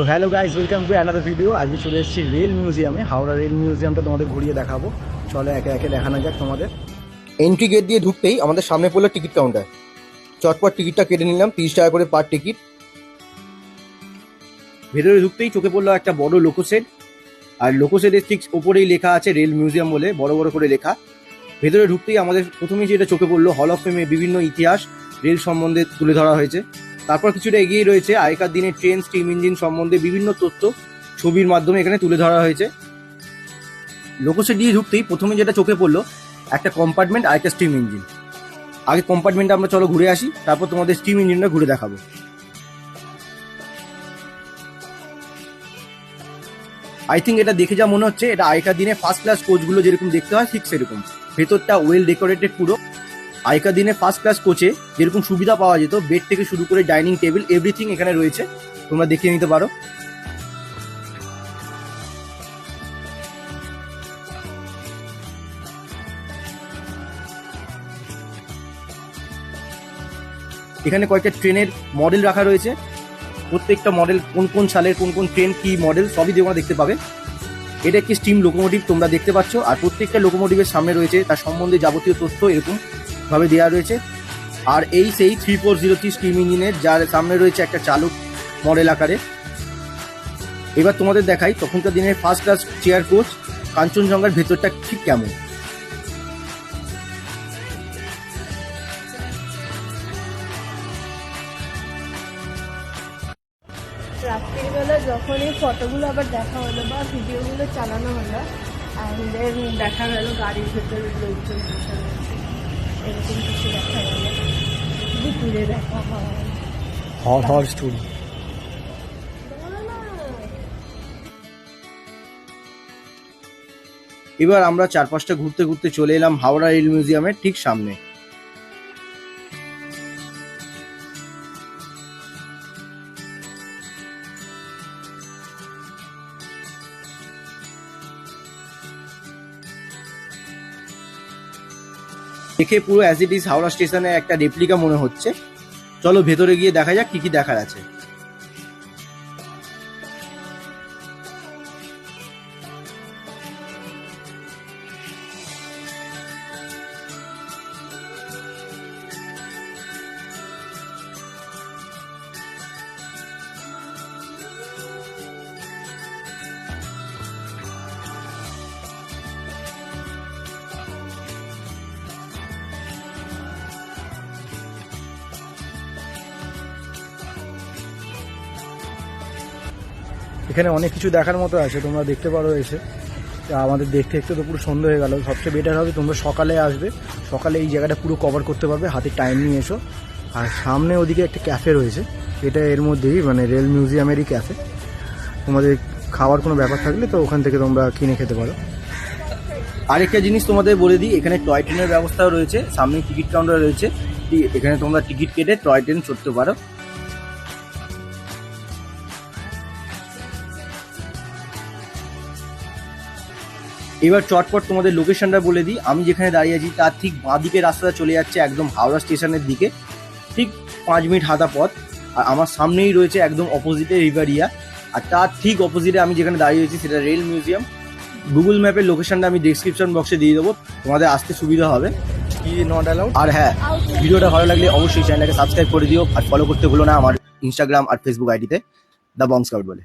তো hello guys welcome to another video আজকে চলে এসেছি রেল মিউজিয়ামে হাওড়া রেল মিউজিয়ামটা তোমাদের ঘুরিয়ে দেখাবো। চলো একে একে দেখানো যাক তোমাদের। এন্ট্রি গেট দিয়ে ঢুকতেই আমাদের সামনে পড়ল টিকিট কাউন্টার চটপট টিকিটটা কেটে নিলাম, তিরিশ টাকা করে পার টিকিট ভেতরে ঢুকতেই চোখে পড়ল একটা বড় লোকোসেট আর লোকোসেটের ঠিক ওপরেই লেখা আছে রেল মিউজিয়াম বলে, বড় বড় করে লেখা। ভেতরে ঢুকতেই আমাদের প্রথমেই যেটা চোখে পড়ল হল অফ ফেমে বিভিন্ন ইতিহাস, রেল সম্বন্ধে তুলে ধরা হয়েছে। তারপর কিছুটা এগিয়ে রয়েছে। আগেকার দিনে ট্রেন, স্টিম ইঞ্জিন সম্বন্ধে বিভিন্ন তথ্য ছবির মাধ্যমে এখানে তুলে ধরা হয়েছে। লোকোসেট দিয়ে ঢুকতেই প্রথমে যেটা চোখে পড়ল, একটা কম্পার্টমেন্ট একটা স্টিম ইঞ্জিন। আগে কম্পার্টমেন্টে আমরা চলো ঘুরে আসি, তারপর তোমাদের স্টিম ইঞ্জিনটা ঘুরে দেখাবো। আই থিঙ্ক এটা দেখে যা মনে হচ্ছে, এটা আগেকার দিনে ফার্স্ট ক্লাস কোচগুলো যেরকম দেখতে হয়, ঠিক সেরকম। ভেতরটা ওয়েল ডেকোরেটেড পুরো। আগেকার দিনে ফার্স্ট ক্লাস কোচে যেরকম সুবিধা পাওয়া যেত বেড থেকে শুরু করে ডাইনিং টেবিল এভরিথিং এখানে রয়েছে। তোমরা দেখিয়ে নিতে পারো। এখানে কয়েকটা ট্রেনের মডেল রাখা রয়েছে। প্রত্যেকটা মডেল কোন কোন সালের, কোন কোন ট্রেন কি মডেল সবই তোমরা দেখতে পাবে। এটা একটি স্টিম লোকোমোটিভ তোমরা দেখতে পাচ্ছ। আর প্রত্যেকটা লোকোমোটিভের সামনে রয়েছে, তার সম্বন্ধে যাবতীয় তথ্য এরকম। ভাবে দেওয়া রয়েছে। আর এই সেই three four zero three steam ইঞ্জিনের যার সামনে রয়েছে একটা চালক মডেল আকারে। এবার তোমাদের দেখাই তখনকার দিনের ফার্স্ট ক্লাস চেয়ার কোচ কাঞ্চনজঙ্ঘার ভেতরটা ঠিক কেমন। রাত্রিবেলা যখন এই ফটোগুলো আবার দেখা হলো বা ভিডিওগুলো চালানো হলো অ্যান্ড দেখা গেল গাড়ির ভেতরে লোকজন বসে রয়েছে। হর হর স্টোরি এবার আমরা চার পাঁচটা ঘুরতে ঘুরতে চলে এলাম হাওড়া রেল মিউজিয়ামের ঠিক সামনে। দেখে পুরো অ্যাজ ইট ইজ হাওড়া স্টেশনে একটা রেপ্লিকা মনে হচ্ছে। চলো ভেতরে গিয়ে দেখা যাক কি কি দেখার আছে। এখানে অনেক কিছু দেখার মতো আছে, তোমরা দেখতে পারো এসে। আমাদের দেখতে দেখতে তো পুরো সন্ধ্যা হয়ে গেল। সবচেয়ে বেটার হবে তোমরা সকালে আসবে। সকালে এই জায়গাটা পুরো কভার করতে পারবে, হাতে টাইম নিয়ে এসো। আর সামনে ওদিকে একটা ক্যাফে রয়েছে, এটা এর মধ্যেই মানে রেল মিউজিয়ামেরই ক্যাফে তোমাদের খাওয়ার কোনো ব্যাপার থাকলে তো ওখান থেকে তোমরা কিনে খেতে পারো। আরেকটা জিনিস তোমাদের বলে দিই, এখানে টয় ট্রেনের ব্যবস্থাও রয়েছে সামনে টিকিট কাউন্টার রয়েছে। এখানে তোমরা টিকিট কেটে টয় ট্রেন চড়তে পারো। এবার চটপট তোমাদের লোকেশনটা বলে দিই। আমি যেখানে দাঁড়িয়ে আছি তার ঠিক বাঁ দিকে রাস্তাটা চলে যাচ্ছে একদম হাওড়া স্টেশনের দিকে। ঠিক পাঁচ মিনিট হাঁটা পথ। আর আমার সামনেই রয়েছে একদম অপোজিটে রিভারিয়া। আর তার ঠিক অপোজিটে আমি যেখানে দাঁড়িয়ে আছি সেটা রেল মিউজিয়াম গুগল ম্যাপের লোকেশনটা আমি ডিসক্রিপশন বক্সে দিয়ে দেবো। তোমাদের আসতে সুবিধা হবে। কি নট অ্যালাউড আর হ্যাঁ ভিডিওটা ভালো লাগলে অবশ্যই চ্যানেলটাকে সাবস্ক্রাইব করে দিও। আর ফলো করতে ভুলো না আমার ইনস্টাগ্রাম আর ফেসবুক আইডিতে দ্য বং স্কাউট বলে।